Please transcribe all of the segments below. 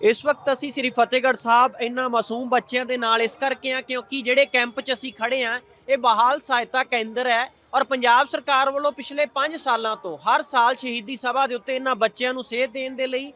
ਇਸ ਵਕਤ ਅਸੀਂ ਸ੍ਰੀ ਫਤਿਹਗੜ੍ਹ ਸਾਹਿਬ ਇਹਨਾਂ ਮਾਸੂਮ ਬੱਚਿਆਂ ਦੇ ਨਾਲ ਇਸ ਕਰਕੇ ਆ ਕਿਉਂਕਿ ਜਿਹੜੇ ਕੈਂਪ 'ਚ ਅਸੀਂ ਖੜੇ ਆ ਇਹ ਬਹਾਲ ਸਹਾਇਤਾ ਕੇਂਦਰ ਹੈ ਔਰ ਪੰਜਾਬ ਸਰਕਾਰ ਵੱਲੋਂ ਪਿਛਲੇ 5 ਸਾਲਾਂ ਤੋਂ ਹਰ ਸਾਲ ਸ਼ਹੀਦੀ ਸਭਾ ਦੇ ਉੱਤੇ ਇਹਨਾਂ ਬੱਚਿਆਂ ਨੂੰ ਸੇਧ ਦੇਣ ਦੇ ਲਈ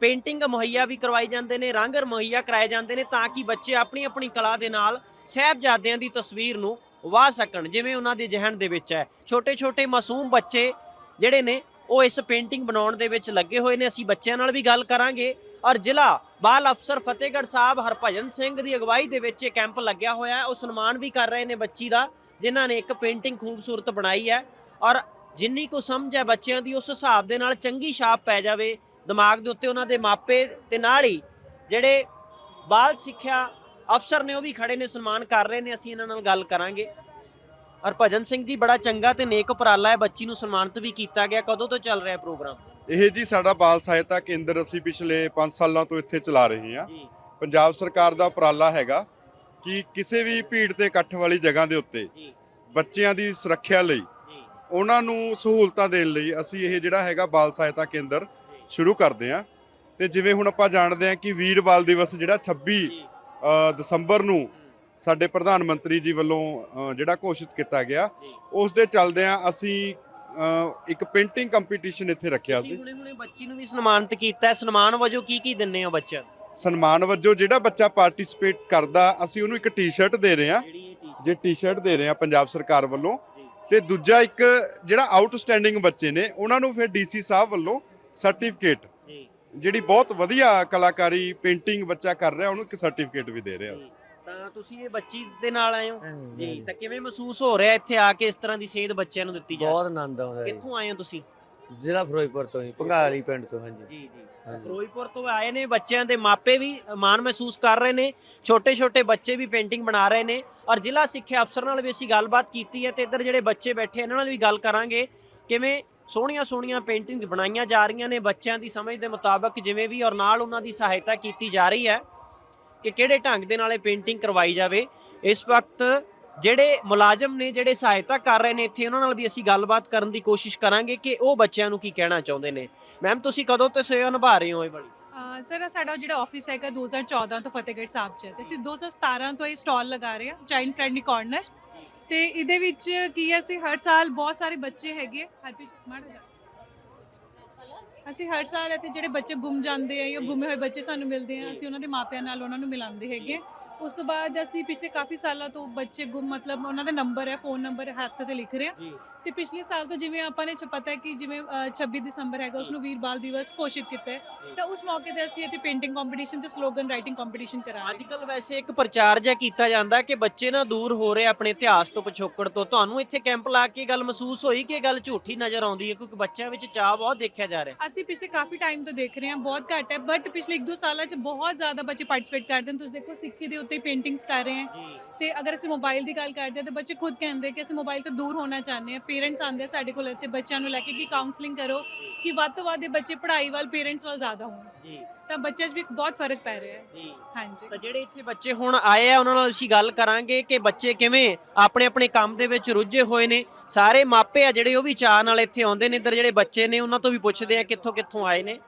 ਪੇਂਟਿੰਗ ਮੁਹੱਈਆ ਵੀ ਕਰਵਾਈ ਜਾਂਦੇ ਨੇ, ਰੰਗ ਮੁਹੱਈਆ ਕਰਾਏ ਜਾਂਦੇ ਨੇ ਤਾਂ ਕਿ ਬੱਚੇ ਆਪਣੀ ਆਪਣੀ ਕਲਾ ਦੇ ਨਾਲ ਸਾਹਿਬਜ਼ਾਦਿਆਂ ਦੀ ਤਸਵੀਰ ਨੂੰ ਵਾਹ ਸਕਣ, ਜਿਵੇਂ ਉਹਨਾਂ ਦੇ ਜ਼ਿਹਨ ਦੇ ਵਿੱਚ ਹੈ। ਛੋਟੇ ਛੋਟੇ ਮਾਸੂਮ ਬੱਚੇ ਜਿਹੜੇ ਨੇ ਉਹ ਇਸ ਪੇਂਟਿੰਗ ਬਣਾਉਣ ਦੇ ਵਿੱਚ ਲੱਗੇ ਹੋਏ ਨੇ। ਅਸੀਂ ਬੱਚਿਆਂ ਨਾਲ ਵੀ ਗੱਲ ਕਰਾਂਗੇ। ਔਰ ਜ਼ਿਲ੍ਹਾ ਬਾਲ ਅਫਸਰ ਫਤਿਹਗੜ੍ਹ ਸਾਹਿਬ ਹਰਭਜਨ ਸਿੰਘ ਦੀ ਅਗਵਾਈ ਦੇ ਵਿੱਚ ਇਹ ਕੈਂਪ ਲੱਗਿਆ ਹੋਇਆ ਹੈ। ਉਹ ਸਨਮਾਨ ਵੀ ਕਰ ਰਹੇ ਨੇ ਬੱਚੀ ਦਾ, ਜਿਨ੍ਹਾਂ ਨੇ ਇੱਕ ਪੇਂਟਿੰਗ ਖੂਬਸੂਰਤ ਬਣਾਈ ਹੈ। ਔਰ ਜਿੰਨੀ ਕੋ ਸਮਝ ਹੈ ਬੱਚਿਆਂ ਦੀ, ਉਸ ਹਿਸਾਬ ਦੇ ਨਾਲ ਚੰਗੀ ਛਾਪ ਪੈ ਜਾਵੇ ਦਿਮਾਗ ਦੇ ਉੱਤੇ ਉਹਨਾਂ ਦੇ ਮਾਪੇ ਤੇ ਨਾਲ ਹੀ ਜਿਹੜੇ ਬਾਲ ਸਿੱਖਿਆ ਅਫਸਰ ਨੇ ਉਹ ਵੀ ਖੜੇ ਨੇ, ਸਨਮਾਨ ਕਰ ਰਹੇ ਨੇ। ਅਸੀਂ ਇਹਨਾਂ ਨਾਲ ਗੱਲ ਕਰਾਂਗੇ। ਔਰ ਭਜਨ ਸਿੰਘ ਜੀ ਬੜਾ ਚੰਗਾ ਤੇ ਨੇਕ ਉਪਰਾਲਾ ਹੈ। ਬੱਚੀ ਨੂੰ ਸਨਮਾਨਿਤ ਵੀ ਕੀਤਾ ਗਿਆ। ਕਦੋਂ ਤੋਂ ਚੱਲ ਰਿਹਾ ਪ੍ਰੋਗਰਾਮ? ਇਹ ਜੀ ਸਾਡਾ ਬਾਲ ਸਹਾਇਤਾ ਕੇਂਦਰ ਅਸੀਂ ਪਿਛਲੇ 5 ਸਾਲਾਂ ਤੋਂ ਇੱਥੇ ਚਲਾ ਰਹੇ ਹਾਂ। ਜੀ। ਪੰਜਾਬ ਸਰਕਾਰ ਦਾ ਉਪਰਾਲਾ ਹੈਗਾ ਕਿ ਕਿਸੇ ਵੀ ਭੀੜ ਤੇ ਇਕੱਠ ਵਾਲੀ ਜਗ੍ਹਾ ਦੇ ਉੱਤੇ ਜੀ। ਬੱਚਿਆਂ ਦੀ ਸੁਰੱਖਿਆ ਲਈ ਉਹਨਾਂ ਨੂੰ ਸਹੂਲਤਾਂ ਦੇਣ ਲਈ ਅਸੀਂ ਇਹ ਜਿਹੜਾ ਹੈਗਾ ਬਾਲ ਸਹਾਇਤਾ ਕੇਂਦਰ ਸ਼ੁਰੂ ਕਰਦੇ ਹਾਂ। ਤੇ ਜਿਵੇਂ ਹੁਣ ਆਪਾਂ ਜਾਣਦੇ ਹਾਂ ਕਿ ਵੀਰ ਬਾਲ ਦਿਵਸ ਜਿਹੜਾ 26 ਜੀ। ਅ, ਦਸੰਬਰ ਨੂੰ ਸਾਡੇ ਪ੍ਰਧਾਨ ਮੰਤਰੀ ਜੀ ਵੱਲੋਂ ਜਿਹੜਾ ਘੋਸ਼ਿਤ ਕੀਤਾ ਗਿਆ। ਉਸ ਦੇ ਚੱਲਦਿਆਂ ਅਸੀਂ ਇੱਕ ਪੇਂਟਿੰਗ ਕੰਪੀਟੀਸ਼ਨ ਇੱਥੇ ਰੱਖਿਆ ਸੀ। ਹੁਣੇ ਹੁਣੇ ਬੱਚੀ ਨੂੰ ਵੀ ਸਨਮਾਨਿਤ ਕੀਤਾ ਸਨਮਾਨ ਵਜੋਂ ਕੀ ਕੀ ਦਿੰਨੇ ਹੋ ਬੱਚਿਆਂ ਨੂੰ? ਸਨਮਾਨ ਵਜੋਂ ਜਿਹੜਾ ਬੱਚਾ ਪਾਰਟਿਸਿਪੇਟ ਕਰਦਾ ਅਸੀਂ ਉਹਨੂੰ ਇੱਕ ਟੀ-ਸ਼ਰਟ ਦੇ ਰਹੇ ਹਾਂ। ਜੇ ਟੀ-ਸ਼ਰਟ ਦੇ ਰਹੇ ਹਾਂ ਪੰਜਾਬ ਸਰਕਾਰ ਵੱਲੋਂ। ਤੇ ਦੂਜਾ ਇੱਕ ਜਿਹੜਾ ਆਊਟਸਟੈਂਡਿੰਗ ਬੱਚੇ ਨੇ ਉਹਨਾਂ ਨੂੰ ਫਿਰ ਡੀਸੀ ਸਾਹਿਬ ਵੱਲੋਂ ਸਰਟੀਫਿਕੇਟ ਜਿਹੜੀ ਬਹੁਤ ਵਧੀਆ ਕਲਾਕਾਰੀ ਪੇਂਟਿੰਗ ਬੱਚਾ ਕਰ ਰਿਹਾ ਉਹਨੂੰ ਇੱਕ ਸਰਟੀਫਿਕੇਟ ਵੀ ਦੇ ਰਹੇ ਅਸੀਂ। ਤੁਸੀਂ ਇਹ ਬੱਚੀ ਦੇ ਨਾਲ ਆਏ ਹੋ? ਜੀ ਤਾਂ ਕਿਵੇਂ ਮਹਿਸੂਸ ਹੋ ਰਿਹਾ ਇੱਥੇ ਆ ਕੇ ਇਸ ਤਰ੍ਹਾਂ ਦੀ ਸੇਧ ਬੱਚਿਆਂ ਨੂੰ ਦਿੱਤੀ ਜਾ ਬਹੁਤ ਆਨੰਦ ਆਉਂਦਾ ਹੈ ਕਿੱਥੋਂ ਆਏ ਹੋ ਤੁਸੀਂ? ਜ਼ਿਲ੍ਹਾ ਫਿਰੋਜ਼ਪੁਰ ਤੋਂ ਹੀ ਪੰਗਾਲੀ ਪਿੰਡ ਤੋਂ ਹਾਂਜੀ। ਜੀ ਜੀ। ਹਾਂਜੀ। ਫਿਰੋਜ਼ਪੁਰ ਤੋਂ ਆਏ ਨੇ ਬੱਚਿਆਂ ਦੇ ਮਾਪੇ ਵੀ ਮਾਣ ਮਹਿਸੂਸ ਕਰ ਰਹੇ ਨੇ ਛੋਟੇ ਛੋਟੇ ਬੱਚੇ ਵੀ ਪੇਂਟਿੰਗ ਬਣਾ ਰਹੇ ਨੇ ਔਰ ਜ਼ਿਲ੍ਹਾ ਸਿੱਖਿਆ ਅਫਸਰ ਨਾਲ ਵੀ ਅਸੀਂ ਗੱਲਬਾਤ ਕੀਤੀ ਹੈ ਤੇ ਇੱਧਰ ਜਿਹੜੇ ਬੱਚੇ ਬੈਠੇ ਇਹਨਾਂ ਨਾਲ ਵੀ ਗੱਲ ਕਰਾਂਗੇ ਕਿਵੇਂ ਸੋਹਣੀਆਂ ਸੋਹਣੀਆਂ ਪੇਂਟਿੰਗ ਬਣਾਈਆਂ ਜਾ ਰਹੀਆਂ ਨੇ ਬੱਚਿਆਂ ਦੀ ਸਮਝ ਦੇ ਮੁਤਾਬਕ ਜਿਵੇਂ ਵੀ ਔਰ ਨਾਲ ਉਹਨਾਂ ਦੀ ਸਹਾਇਤਾ ਕੀਤੀ ਜਾ ਰਹੀ ਹੈ। ਕਿ ਕਿਹੜੇ ਢੰਗ ਦੇ ਨਾਲ ਇਹ ਪੇਂਟਿੰਗ ਕਰਵਾਈ ਜਾਵੇ। ਇਸ ਵਕਤ ਜਿਹੜੇ ਮੁਲਾਜ਼ਮ ਨੇ, ਜਿਹੜੇ ਸਹਾਇਤਾ ਕਰ ਰਹੇ ਨੇ, ਇੱਥੇ ਉਹਨਾਂ ਨਾਲ ਵੀ ਅਸੀਂ ਗੱਲਬਾਤ ਕਰਨ ਦੀ ਕੋਸ਼ਿਸ਼ ਕਰਾਂਗੇ ਕਿ ਉਹ ਬੱਚਿਆਂ ਨੂੰ ਕੀ ਕਹਿਣਾ ਚਾਹੁੰਦੇ ਨੇ। ਮੈਮ ਤੁਸੀਂ ਕਦੋਂ ਤੋਂ ਸੇਵਾ ਨਿਭਾ ਰਹੇ ਹੋ ਇਹ ਵਾਲੀ? ਸਰ ਸਾਡਾ ਜਿਹੜਾ ਆਫਿਸ ਹੈਗਾ 2014 ਤੋਂ ਫਤਿਹਗੜ੍ਹ ਸਾਹਿਬ 'ਚ ਹੈ। ਤੇ ਅਸੀਂ 2017 ਤੋਂ ਇਹ ਸਟਾਲ ਲਗਾ ਰਹੇ ਹਾਂ ਚਾਈਲਡ ਫ੍ਰੈਂਡਲੀ ਕਾਰਨਰ ਤੇ ਇਹਦੇ ਵਿੱਚ ਕੀ ਹੈ, ਅਸੀਂ ਹਰ ਸਾਲ ਬਹੁਤ ਸਾਰੇ ਬੱਚੇ ਹੈਗੇ ਹਰਪ੍ਰੀਤ, ਮਾੜਾ ਅਸੀਂ ਹਰ ਸਾਲ ਇੱਥੇ ਜਿਹੜੇ ਬੱਚੇ ਗੁੰਮ ਜਾਂਦੇ ਆ ਜਾਂ ਗੁੰਮੇ ਹੋਏ ਬੱਚੇ ਸਾਨੂੰ ਮਿਲਦੇ ਆ, ਅਸੀਂ ਉਹਨਾਂ ਦੇ ਮਾਪਿਆਂ ਨਾਲ ਉਹਨਾਂ ਨੂੰ ਮਿਲਾਉਂਦੇ ਹੈਗੇ ਉਸ ਤੋਂ ਬਾਅਦ ਅਸੀਂ ਪਿਛਲੇ ਕਾਫੀ ਸਾਲਾਂ ਤੋਂ ਬੱਚੇ ਗੁੰਮ ਮਤਲਬ ਉਹਨਾਂ ਦਾ ਨੰਬਰ ਹੈ ਫੋਨ ਨੰਬਰ ਹੱਥ ਤੇ ਲਿਖ ਰਹੇ ਆ। ਤੇ ਪਿਛਲੇ ਸਾਲ ਤੋਂ ਜਿਵੇਂ ਆਪਾਂ ਨੇ ਪਤਾ ਹੈ ਕਿ ਜਿਵੇਂ ਅ, 26 ਦਸੰਬਰ ਹੈਗਾ ਉਸ ਨੂੰ ਵੀਰ ਬਾਲ ਦਿਵਸ ਘੋਸ਼ਿਤ ਕੀਤਾ ਹੈ। ਤਾਂ ਉਸ ਮੌਕੇ ਤੇ ਅਸੀਂ ਇੱਥੇ ਪੇਂਟਿੰਗ ਕੰਪੀਟੀਸ਼ਨ ਤੇ ਸਲੋਗਨ ਰਾਈਟਿੰਗ ਕੰਪੀਟੀਸ਼ਨ ਕਰਾ ਰਹੇ ਅੱਜ ਕੱਲ ਵੈਸੇ ਇੱਕ ਪ੍ਰਚਾਰ ਜਿਹਾ ਕੀਤਾ ਜਾਂਦਾ ਕਿ ਬੱਚੇ ਨਾ ਦੂਰ ਹੋ ਰਹੇ ਆਪਣੇ ਇਤਿਹਾਸ ਤੋਂ ਪਿਛੋਕੜ ਤੋਂ। ਤੁਹਾਨੂੰ ਇੱਥੇ ਕੈਂਪ ਲਾ ਕੇ ਇਹ ਗੱਲ ਮਹਿਸੂਸ ਹੋਈ ਕਿ ਇਹ ਗੱਲ ਝੂਠੀ ਨਜ਼ਰ ਆਉਂਦੀ ਹੈ? ਕਿਉਂਕਿ ਬੱਚਿਆਂ ਵਿੱਚ ਚਾਹ ਬਹੁਤ ਦੇਖਿਆ ਜਾ ਰਿਹਾ ਅਸੀਂ ਪਿਛਲੇ ਕਾਫੀ ਟਾਈਮ ਤੋਂ ਦੇਖ ਰਹੇ ਹਾਂ ਬਹੁਤ ਘੱਟ ਹੈ ਬਟ ਪਿਛਲੇ 1-2 ਸਾਲਾਂ 'ਚ ਬਹੁਤ ਜ਼ਿਆਦਾ ਬੱਚੇ ਪਾਰਟਿਸਿਪੇਟ ਕਰਦੇ ਹਨ ਤੁਸੀਂ ਦੇਖੋ ਸਿੱਖੀ ਦੇ ਉੱਤੇ ਪੇਂਟਿੰਗਸ ਕਰ ਰਹੇ ਹਾਂ। ਜੀ। ਤੇ ਅਗਰ ਅਸੀਂ ਮੋਬਾਈਲ ਦੀ ਗੱਲ ਕਰਦੇ ਹਾਂ ਤਾਂ ਬੱਚੇ ਖੁਦ ਕਹਿੰਦੇ ਕਿ ਅਸੀਂ ਮੋਬਾਈਲ ਤੋਂ ਦੂਰ ਹੋਣਾ ਚਾਹੁੰਦੇ ਹਾਂ। ਪੇਰੈਂਟਸ ਆਉਂਦੇ ਆ ਸਾਡੇ ਕੋਲ ਇੱਥੇ ਬੱਚਿਆਂ ਨੂੰ ਲੈ ਕੇ ਕਿ ਕਾਉਂਸਲਿੰਗ ਕਰੋ ਕਿ ਵੱਧ ਤੋਂ ਵੱਧ ਇਹ ਬੱਚੇ ਪੜ੍ਹਾਈ ਵੱਲ ਪੇਰੈਂਟਸ ਵੱਲ ਜ਼ਿਆਦਾ ਹੋਣ। ਜੀ। ਤਾਂ ਬੱਚਿਆਂ 'ਚ ਵੀ ਬਹੁਤ ਫ਼ਰਕ ਪੈ ਰਿਹਾ ਹੈ। ਜੀ। ਹਾਂਜੀ। ਤਾਂ ਜਿਹੜੇ ਇੱਥੇ ਬੱਚੇ ਹੁਣ ਆਏ ਆ ਉਹਨਾਂ ਨਾਲ ਅਸੀਂ ਗੱਲ ਕਰਾਂਗੇ ਕਿ ਬੱਚੇ ਕਿਵੇਂ ਆਪਣੇ ਆਪਣੇ ਕੰਮ ਦੇ ਵਿੱਚ ਰੁੱਝੇ ਹੋਏ ਨੇ। ਸਾਰੇ ਮਾਪੇ ਆ ਜਿਹੜੇ ਉਹ ਵੀ ਚਾਹ ਨਾਲ ਇੱਥੇ ਆਉਂਦੇ ਨੇ। ਇੱਧਰ ਜਿਹੜੇ ਬੱਚੇ ਨੇ ਉਹਨਾਂ ਤੋਂ ਵੀ ਪੁੱਛਦੇ ਆ ਕਿੱਥੋਂ ਕਿੱਥੋਂ ਆਏ ਨੇ।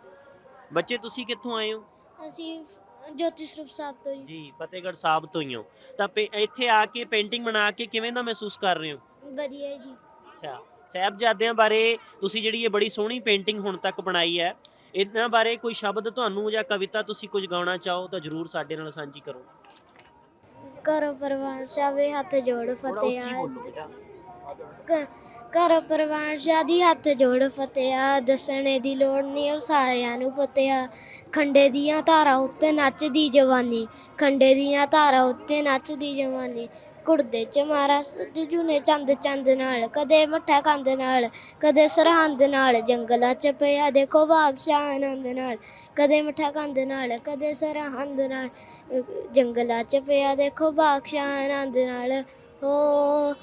ਬੱਚੇ ਤੁਸੀਂ ਕਿੱਥੋਂ ਆਏ ਹੋ? ਅਸੀਂ ਜੋਤੀ ਸਰੂਪ ਸਾਹਿਬ ਤੋਂ ਜੀ। ਜੀ ਫਤਿਹਗੜ੍ਹ ਸਾਹਿਬ ਤੋਂ ਹੀ ਹੋ। ਤਾਂ ਪੇ- ਇੱਥੇ ਆ ਕੇ ਪੇਂਟਿੰਗ ਬਣਾ ਕੇ ਕਿਵੇਂ ਦਾ ਮਹਿਸੂਸ ਕਰ ਰਹੇ ਹੋ? ਵਧੀਆ ਜੀ। ਅੱਛਾ ਸਾਹਿਬਜ਼ਾਦਿਆਂ ਬਾਰੇ ਤੁਸੀਂ ਜਿਹੜੀ ਇਹ ਬੜੀ ਸੋਹਣੀ ਪੇਂਟਿੰਗ ਹੁਣ ਤੱਕ ਬਣਾਈ ਹੈ ਇਹਨਾਂ ਬਾਰੇ ਕੋਈ ਸ਼ਬਦ ਤੁਹਾਨੂੰ ਜਾਂ ਕਵਿਤਾ ਤੁਸੀਂ ਕੁਝ ਗਾਉਣਾ ਚਾਹੋ ਤਾਂ ਜਰੂਰ ਸਾਡੇ ਨਾਲ ਸਾਂਝੀ ਕਰੋ। ਘਰ ਪਰਵਾਨ ਸ਼ਾਵੇ ਹੱਥ ਜੋੜ ਥੋੜਾ ਉੱਚੀ ਫਤਿਆ ਬੋਲੋ ਬੇਟਾ ਘਰ ਪਰਵਾਨ ਸ਼ਾਦੀ ਹੱਥ ਜੋੜ ਫਤਿਆ ਦੱਸਣੇ ਦੀ ਲੋੜ ਨਹੀਂ ਉਹ ਸਾਰਿਆਂ ਨੂੰ ਪਤਿਆ ਖੰਡੇ ਦੀਆਂ ਧਾਰਾਂ ਉੱਤੇ ਨੱਚਦੀ ਜਵਾਨੀ, ਖੰਡੇ ਦੀਆਂ ਧਾਰਾਂ ਉੱਤੇ ਨੱਚਦੀ ਜਵਾਨੀ। ਕੁੜਦੇ ਚ ਮਾਰਾ ਸੁੱਜ ਜੂਨੇ ਚੰਦ ਚੰਦ ਨਾਲ, ਕਦੇ ਮੱਠਾ ਕੰਦ ਨਾਲ, ਕਦੇ ਸਰਹੰਦ ਨਾਲ, ਜੰਗਲਾਂ ਚ ਪਿਆ ਦੇਖੋ ਬਾਗਸ਼ਾਹ ਆਨੰਦ ਨਾਲ। ਕਦੇ ਮੱਠਾ ਕੰਦ ਨਾਲ, ਕਦੇ ਸਰਹੰਦ ਨਾਲ, ਜੰਗਲਾਂ ਚ ਪਿਆ ਦੇਖੋ ਬਾਗਸ਼ਾਹ ਆਨੰਦ ਨਾਲ। ਹੋ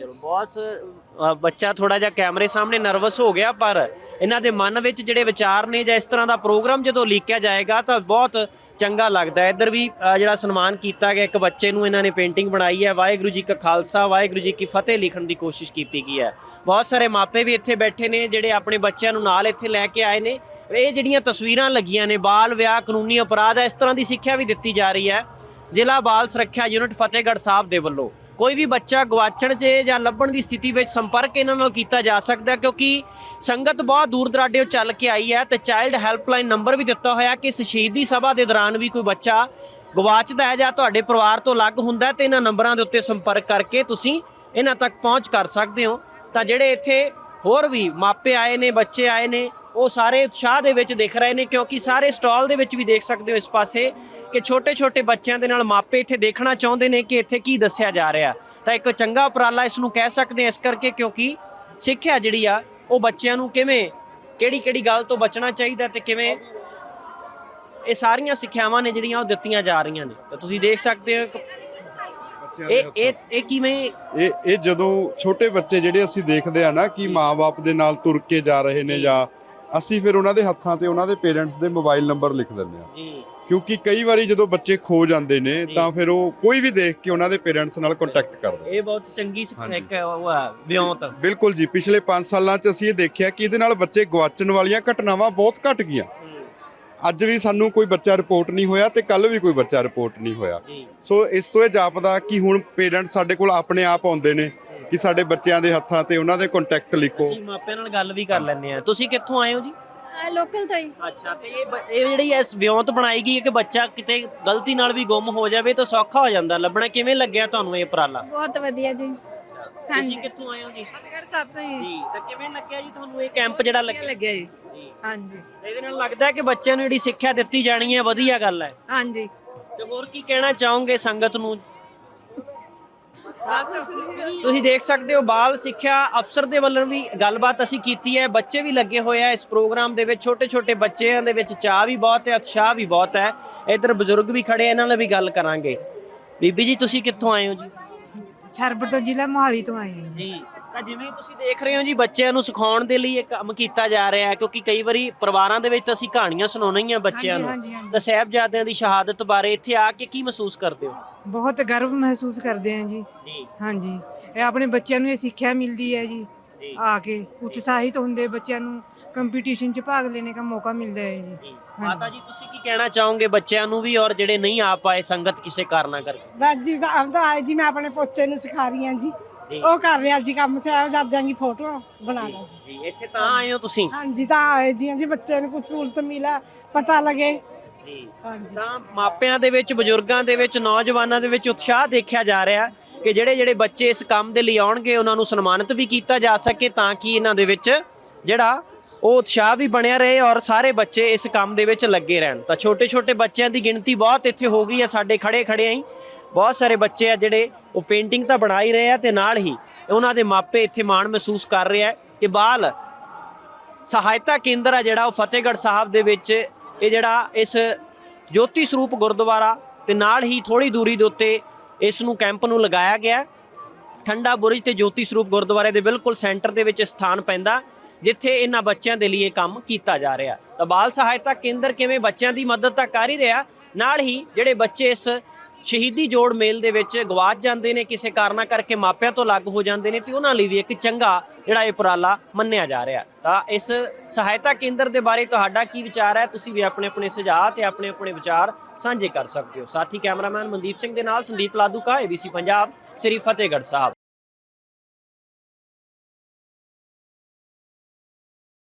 ਚਲੋ ਬਹੁਤ ਅ, ਬੱਚਾ ਥੋੜਾ ਜਿਹਾ ਕੈਮਰੇ ਸਾਹਮਣੇ ਨਰਵਸ ਹੋ ਗਿਆ ਪਰ ਇਹਨਾਂ ਦੇ ਮਨ ਵਿੱਚ ਜਿਹੜੇ ਵਿਚਾਰ ਨੇ ਜਾਂ ਇਸ ਤਰ੍ਹਾਂ ਦਾ ਪ੍ਰੋਗਰਾਮ ਜਦੋਂ ਲੀਕਿਆ ਜਾਏਗਾ ਤਾਂ ਬਹੁਤ ਚੰਗਾ ਲੱਗਦਾ ਹੈ। ਇੱਧਰ ਵੀ ਅ, ਜਿਹੜਾ ਸਨਮਾਨ ਕੀਤਾ ਗਿਆ ਇੱਕ ਬੱਚੇ ਨੂੰ ਇਹਨਾਂ ਨੇ ਪੇਂਟਿੰਗ ਬਣਾਈ ਹੈ। ਵਾਹਿਗੁਰੂ ਜੀ ਕਾ ਖਾਲਸਾ ਵਾਹਿਗੁਰੂ ਜੀ ਕੀ ਫਤਿਹ ਲਿਖਣ ਦੀ ਕੋਸ਼ਿਸ਼ ਕੀਤੀ ਗਈ ਹੈ। ਬਹੁਤ ਸਾਰੇ ਮਾਪੇ ਵੀ ਇੱਥੇ ਬੈਠੇ ਨੇ ਜਿਹੜੇ ਆਪਣੇ ਬੱਚਿਆਂ ਨੂੰ ਨਾਲ ਇੱਥੇ ਲੈ ਕੇ ਆਏ ਨੇ। ਇਹ ਜਿਹੜੀਆਂ ਤਸਵੀਰਾਂ ਲੱਗੀਆਂ ਨੇ ਬਾਲ ਵਿਆਹ ਕਾਨੂੰਨੀ ਅਪਰਾਧ ਹੈ ਇਸ ਤਰ੍ਹਾਂ ਦੀ ਸਿੱਖਿਆ ਵੀ ਦਿੱਤੀ ਜਾ ਰਹੀ ਹੈ। ਜ਼ਿਲ੍ਹਾ ਬਾਲ ਸੁਰੱਖਿਆ ਯੂਨਿਟ ਫਤਿਹਗੜ੍ਹ ਸਾਹਿਬ ਦੇ ਵੱਲੋਂ। ਕੋਈ ਵੀ ਬੱਚਾ ਗਵਾਚਣ 'ਚ ਜਾਂ ਲੱਭਣ ਦੀ ਸਥਿਤੀ ਵਿੱਚ ਸੰਪਰਕ ਇਹਨਾਂ ਨਾਲ ਕੀਤਾ ਜਾ ਸਕਦਾ ਕਿਉਂਕਿ ਸੰਗਤ ਬਹੁਤ ਦੂਰ ਦਰਾਡੇੋਂ ਚੱਲ ਕੇ ਆਈ ਹੈ ਤੇ ਚਾਈਲਡ ਹੈਲਪਲਾਈਨ ਨੰਬਰ ਵੀ ਦਿੱਤਾ ਹੋਇਆ ਕਿ ਇਸ ਸ਼ਹੀਦੀ ਸਭਾ ਦੇ ਦੌਰਾਨ ਵੀ ਕੋਈ ਬੱਚਾ ਗਵਾਚਦਾ ਹੈ ਜਾਂ ਤੁਹਾਡੇ ਪਰਿਵਾਰ ਤੋਂ ਅਲੱਗ ਹੁੰਦਾ ਹੈ ਤੇ ਇਹਨਾਂ ਨੰਬਰਾਂ ਦੇ ਉੱਤੇ ਸੰਪਰਕ ਕਰਕੇ ਤੁਸੀਂ ਇਹਨਾਂ ਤੱਕ ਪਹੁੰਚ ਕਰ ਸਕਦੇ ਹੋ। ਤਾਂ ਜਿਹੜੇ ਇੱਥੇ ਹੋਰ ਵੀ ਮਾਪੇ ਆਏ ਨੇ, ਬੱਚੇ ਆਏ ਨੇ ਉਹ ਸਾਰੇ ਉਤਸ਼ਾਹ ਦੇ ਵਿੱਚ ਦਿਖ ਰਹੇ ਨੇ ਕਿਉਂਕਿ ਸਾਰੇ ਸਟਾਲ ਦੇ ਵਿੱਚ ਵੀ ਦੇਖ ਸਕਦੇ ਹੋ ਇਸ ਪਾਸੇ ਕਿ ਛੋਟੇ-ਛੋਟੇ ਬੱਚਿਆਂ ਦੇ ਨਾਲ ਮਾਪੇ ਇੱਥੇ ਦੇਖਣਾ ਚਾਹੁੰਦੇ ਨੇ ਕਿ ਇੱਥੇ ਕੀ ਦੱਸਿਆ ਜਾ ਰਿਹਾ। ਤਾਂ ਇੱਕ ਚੰਗਾ ਉਪਰਾਲਾ ਇਸ ਨੂੰ ਕਹਿ ਸਕਦੇ ਹਾਂ ਇਸ ਕਰਕੇ ਕਿਉਂਕਿ ਸਿੱਖਿਆ ਜਿਹੜੀ ਆ ਉਹ ਬੱਚਿਆਂ ਨੂੰ ਕਿਵੇਂ ਕਿਹੜੀ-ਕਿਹੜੀ ਗੱਲ ਤੋਂ ਬਚਣਾ ਚਾਹੀਦਾ ਤੇ ਕਿਵੇਂ ਇਹ ਸਾਰੀਆਂ ਸਿੱਖਿਆਵਾਂ ਨੇ ਜਿਹੜੀਆਂ ਉਹ ਦਿੱਤੀਆਂ ਜਾ ਰਹੀਆਂ ਨੇ। ਤਾਂ ਤੁਸੀਂ ਦੇਖ ਸਕਦੇ ਹੋ ਇਹ ਇਹ ਇਹ ਕਿਵੇਂ ਇਹ ਇਹ ਜਦੋਂ ਛੋਟੇ ਬੱਚੇ ਜਿਹੜੇ ਅਸੀਂ ਦੇਖਦੇ ਆ ਨਾ ਕਿ ਮਾਪੇ ਦੇ ਨਾਲ ਤੁਰ ਕੇ ਜਾ ਰਹੇ ਨੇ ਜਾਂ ਅਸੀਂ ਫਿਰ ਉਹਨਾਂ ਦੇ ਹੱਥਾਂ ਤੇ ਉਹਨਾਂ ਦੇ ਪੇਰੈਂਟਸ ਦੇ ਮੋਬਾਈਲ ਨੰਬਰ ਲਿਖ ਦਿੰਦੇ ਆ ਜੀ। ਕਿਉਂਕਿ ਕਈ ਵਾਰੀ ਜਦੋਂ ਬੱਚੇ ਖੋ ਜਾਂਦੇ ਨੇ। ਤਾਂ ਫਿਰ ਉਹ ਕੋਈ ਵੀ ਦੇਖ ਕੇ ਉਹਨਾਂ ਦੇ ਪੇਰੈਂਟਸ ਨਾਲ ਕੰਟੈਕਟ ਕਰਦਾ ਇਹ ਬਹੁਤ ਚੰਗੀ ਸਿੱਖਿਆ ਹਾਂਜੀ। ਇੱਕ ਉਹ ਆ ਵਿਉਂਤ। ਬਿਲਕੁਲ ਜੀ ਪਿਛਲੇ 5 ਸਾਲਾਂ 'ਚ ਅਸੀਂ ਇਹ ਦੇਖਿਆ ਕਿ ਇਹਦੇ ਨਾਲ ਬੱਚੇ ਗਵਾਚਣ ਵਾਲੀਆਂ ਘਟਨਾਵਾਂ ਬਹੁਤ ਘਟ ਗਈਆਂ। ਅੱਜ ਵੀ ਸਾਨੂੰ ਕੋਈ ਬੱਚਾ ਰਿਪੋਰਟ ਨਹੀਂ ਹੋਇਆ ਤੇ ਕੱਲ ਵੀ ਕੋਈ ਬੱਚਾ ਰਿਪੋਰਟ ਨਹੀਂ ਹੋਇਆ। ਸੋ ਇਸ ਤੋਂ ਇਹ ਜਾਪਦਾ ਕਿ ਹੁਣ ਪੇਰੈਂਟਸ ਸਾਡੇ ਕੋਲ ਆਪਣੇ ਆਪ ਆਉਂਦੇ ਨੇ। ਕਿ ਸਾਡੇ ਬੱਚਿਆਂ ਦੇ ਹੱਥਾਂ ਤੇ ਉਹਨਾਂ ਦੇ ਕੰਟੈਕਟ ਲਿਖੋ। ਅਸੀਂ ਮਾਪਿਆਂ ਨਾਲ ਗੱਲ ਵੀ ਕਰ ਲੈਂਦੇ ਆ ਤੁਸੀਂ ਕਿੱਥੋਂ ਆਏ ਹੋ ਜੀ? ਲੋਕਲ ਤੋਂ ਹੀ। ਅੱਛਾ ਤੇ ਇਹ ਬ- ਇਹ ਜਿਹੜੀ ਇਸ ਵਿਉਂਤ ਬਣਾਈ ਗਈ ਹੈ ਕਿ ਬੱਚਾ ਕਿਤੇ ਗਲਤੀ ਨਾਲ ਵੀ ਗੁੰਮ ਹੋ ਜਾਵੇ ਤਾਂ ਸੌਖਾ ਹੋ ਜਾਂਦਾ। ਲੱਭਣਾ ਕਿਵੇਂ ਲੱਗਿਆ ਤੁਹਾਨੂੰ ਇਹ ਉਪਰਾਲਾ? ਬਹੁਤ ਵਧੀਆ ਜੀ। ਤੁਸੀਂ ਹਾਂਜੀ। ਕਿੱਥੋਂ ਆਏ ਹੋ ਜੀ? ਫਤਿਹਗੜ੍ਹ ਸਾਹਿਬ ਤੋਂ ਹੀ। ਜੀ ਤਾਂ ਕਿਵੇਂ ਲੱਗਿਆ ਜੀ ਤੁਹਾਨੂੰ ਇਹ ਕੈਂਪ ਜਿਹੜਾ ਵਧੀਆ ਲੱਗਿਆ ਲੱਗਿਆ? ਜੀ। ਜੀ ਹਾਂਜੀ। ਤੇ ਇਹਦੇ ਨਾਲ ਲੱਗਦਾ ਹੈ ਕਿ ਬੱਚਿਆਂ ਨੂੰ ਜਿਹੜੀ ਸਿੱਖਿਆ ਦਿੱਤੀ ਜਾਣੀ ਹੈ ਵਧੀਆ ਗੱਲ ਹੈ। ਹਾਂਜੀ। ਤੇ ਹੋਰ ਕੀ ਕਹਿਣਾ ਚਾਹੋਗੇ ਸੰਗਤ ਨੂੰ? ਤੁਸੀਂ ਦੇਖ ਸਕਦੇ ਹੋ ਬਾਲ ਸਿੱਖਿਆ ਅਫਸਰ ਦੇ ਵੱਲੋਂ ਵੀ ਗੱਲਬਾਤ ਅਸੀਂ ਕੀਤੀ ਹੈ। ਬੱਚੇ ਵੀ ਲੱਗੇ ਹੋਏ ਆ ਇਸ ਪ੍ਰੋਗਰਾਮ ਦੇ ਵਿੱਚ। ਛੋਟੇ ਛੋਟੇ ਬੱਚਿਆਂ ਦੇ ਵਿੱਚ ਚਾਹ ਵੀ ਬਹੁਤ ਹੈ ਉਤਸ਼ਾਹ ਵੀ ਬਹੁਤ ਹੈ। ਇੱਧਰ ਬਜ਼ੁਰਗ ਵੀ ਖੜੇ ਇਹਨਾਂ ਨਾਲ ਵੀ ਗੱਲ ਕਰਾਂਗੇ। ਬੀਬੀ ਜੀ ਤੁਸੀਂ ਕਿੱਥੋਂ ਆਏ ਹੋ ਜੀ? ਛਰਬੜ ਤੋਂ ਜ਼ਿਲ੍ਹਾ ਮੋਹਾਲੀ ਤੋਂ ਆਏ ਹਾਂ ਜੀ। ਤਾਂ ਜਿਵੇਂ ਤੁਸੀਂ ਦੇਖ ਰਹੇ ਹੋ ਜੀ ਬੱਚਿਆਂ ਨੂੰ ਸਿਖਾਉਣ ਦੇ ਲਈ ਇਹ ਕੰਮ ਕੀਤਾ ਜਾ ਰਿਹਾ ਹੈ ਕਿਉਂਕਿ ਕਈ ਵਾਰੀ ਪਰਿਵਾਰਾਂ ਦੇ ਵਿੱਚ ਤਾਂ ਅਸੀਂ ਕਹਾਣੀਆਂ ਸੁਣਾਉਣੀਆਂ ਬੱਚਿਆਂ ਹਾਂਜੀ, ਨੂੰ। ਹਾਂਜੀ, ਹਾਂਜੀ। ਤਾਂ ਸਾਹਿਬਜ਼ਾਦਿਆਂ ਦੀ ਸ਼ਹਾਦਤ ਬਾਰੇ ਇੱਥੇ ਆ ਕੇ ਕੀ ਮਹਿਸੂਸ ਕਰਦੇ ਹੋ? ਬਹੁਤ ਗਰਵ ਮਹਿਸੂਸ ਕਰਦੇ ਹਾਂ ਜੀ। ਜੀ। ਹਾਂਜੀ। ਇਹ ਆਪਣੇ ਬੱਚਿਆਂ ਨੂੰ ਇਹ ਸਿੱਖਿਆ ਮਿਲਦੀ ਹੈ ਜੀ ਜੀ। ਆ ਕੇ ਉਤਸ਼ਾਹਿਤ ਹੁੰਦੇ ਬੱਚਿਆਂ ਨੂੰ ਕੰਪੀਟੀਸ਼ਨ 'ਚ ਭਾਗ ਲੈਣੇ ਦਾ ਮੌਕਾ ਮਿਲਦਾ ਹੈ ਜੀ। ਜੀ। ਮਾਤਾ ਜੀ ਤੁਸੀਂ ਕੀ ਕਹਿਣਾ ਚਾਹੋਗੇ ਬੱਚਿਆਂ ਨੂੰ ਵੀ ਔਰ ਜਿਹੜੇ ਨਹੀਂ ਆ ਪਾਏ ਸੰਗਤ ਕਿਸੇ ਕਾਰਨਾ ਕਰਕੇ? ਬਸ ਜੀ ਆਪ ਤਾਂ ਆਏ ਜੀ ਮੈਂ ਆਪਣੇ ਪੋਤੇ ਨੂੰ ਸਿਖਾ ਰਹੀ ਹਾਂ ਜੀ। ਉਹ ਕਰ ਰਿਹਾ ਜੀ ਕੰਮ ਸਾਹਿਬਜ਼ਾਦਿਆਂ ਦੀ ਫੋਟੋ ਬਣਾ ਲਾ ਜੀ। ਜੀ ਇੱਥੇ ਤਾਂ ਆਏ ਹੋ ਤੁਸੀਂ? ਹਾਂਜੀ ਤਾਂ ਆਏ ਜੀ ਹਾਂਜੀ ਬੱਚੇ ਨੂੰ ਕੁਝ ਸਹੂਲਤ ਮਿਲਾ ਪਤਾ ਲੱਗੇ। ਜੀ। ਹਾਂਜੀ। ਤਾਂ ਮਾਪਿਆਂ ਦੇ ਵਿੱਚ ਬਜ਼ੁਰਗਾਂ ਦੇ ਵਿੱਚ ਨੌਜਵਾਨਾਂ ਦੇ ਵਿੱਚ ਉਤਸ਼ਾਹ ਦੇਖਿਆ ਜਾ ਰਿਹਾ ਕਿ ਜਿਹੜੇ ਜਿਹੜੇ ਬੱਚੇ ਇਸ ਕੰਮ ਦੇ ਲਈ ਆਉਣਗੇ ਉਹਨਾਂ ਨੂੰ ਸਨਮਾਨਿਤ ਵੀ ਕੀਤਾ ਜਾ ਸਕੇ ਤਾਂ ਕਿ ਇਹਨਾਂ ਦੇ ਵਿੱਚ ਜਿਹੜਾ ਉਹ ਉਤਸ਼ਾਹ ਵੀ ਬਣਿਆ ਰਹੇ ਔਰ ਸਾਰੇ ਬੱਚੇ ਇਸ ਕੰਮ ਦੇ ਵਿੱਚ ਲੱਗੇ ਰਹਿਣ। ਤਾਂ ਛੋਟੇ ਛੋਟੇ ਬੱਚਿਆਂ ਦੀ ਗਿਣਤੀ ਬਹੁਤ ਇੱਥੇ ਹੋ ਗਈ ਹੈ ਸਾਡੇ ਖੜੇ ਖੜੇ ਆਂ ਬਹੁਤ ਸਾਰੇ ਬੱਚੇ ਆ ਜਿਹੜੇ ਉਹ ਪੇਂਟਿੰਗ ਤਾਂ ਬਣਾ ਹੀ ਰਹੇ ਆ ਤੇ ਨਾਲ ਹੀ ਉਹਨਾਂ ਦੇ ਮਾਪੇ ਇੱਥੇ ਮਾਣ ਮਹਿਸੂਸ ਕਰ ਰਹੇ ਹੈ ਕਿ ਬਾਲ ਸਹਾਇਤਾ ਕੇਂਦਰ ਆ ਜਿਹੜਾ ਉਹ ਫਤਿਹਗੜ੍ਹ ਸਾਹਿਬ ਦੇ ਵਿੱਚ ਇਹ ਜਿਹੜਾ ਇਸ ਜੋਤੀ ਸਰੂਪ ਗੁਰਦੁਆਰਾ ਤੇ ਨਾਲ ਹੀ ਥੋੜੀ ਦੂਰੀ ਦੇ ਉੱਤੇ ਇਸ ਨੂੰ ਕੈਂਪ ਨੂੰ ਲਗਾਇਆ ਗਿਆ। ਠੰਡਾ ਬੁਰਜ ਤੇ ਜੋਤੀ ਸਰੂਪ ਗੁਰਦੁਆਰੇ ਦੇ ਬਿਲਕੁਲ ਸੈਂਟਰ ਦੇ ਵਿੱਚ ਸਥਾਨ ਪੈਂਦਾ, ਜਿੱਥੇ ਇਹਨਾਂ ਬੱਚਿਆਂ ਦੇ ਲਈ ਇਹ ਕੰਮ ਕੀਤਾ ਜਾ ਰਿਹਾ। ਤਾਂ ਬਾਲ ਸਹਾਇਤਾ ਕੇਂਦਰ ਕਿਵੇਂ ਬੱਚਿਆਂ ਦੀ ਮਦਦ ਤਾਂ ਕਰ ਹੀ ਰਿਹਾ, ਨਾਲ ਹੀ ਜਿਹੜੇ ਬੱਚੇ ਇਸ ਸ਼ਹੀਦੀ ਜੋੜ ਮੇਲ ਦੇ ਵਿੱਚ ਗਵਾਚ ਜਾਂਦੇ ਨੇ, ਕਿਸੇ ਕਾਰਨਾ ਕਰਕੇ ਮਾਪਿਆਂ ਤੋਂ ਅਲੱਗ ਹੋ ਜਾਂਦੇ ਨੇ ਤੇ ਉਹਨਾਂ ਲਈ ਵੀ ਇੱਕ ਚੰਗਾ ਜਿਹੜਾ ਇਹ ਉਪਰਾਲਾ ਮੰਨਿਆ ਜਾ ਰਿਹਾ ਤਾਂ ਇਸ ਸਹਾਇਤਾ ਕੇਂਦਰ ਦੇ ਬਾਰੇ ਤੁਹਾਡਾ ਕੀ ਵਿਚਾਰ ਹੈ? ਤੁਸੀਂ ਵੀ ਆਪਣੇ ਆਪਣੇ ਸੁਝਾਅ ਤੇ ਆਪਣੇ ਆਪਣੇ ਵਿਚਾਰ ਸਾਂਝੇ ਕਰ ਸਕਦੇ ਹੋ। ਸਾਥੀ ਕੈਮਰਾਮੈਨ ਮਨਦੀਪ ਸਿੰਘ ਦੇ ਨਾਲ ਸੰਦੀਪ ਲਾਦੂਕਾ ਏਬੀਸੀ ਪੰਜਾਬ, ਸ੍ਰੀ ਫਤਿਹਗੜ੍ਹ ਸਾਹਿਬ।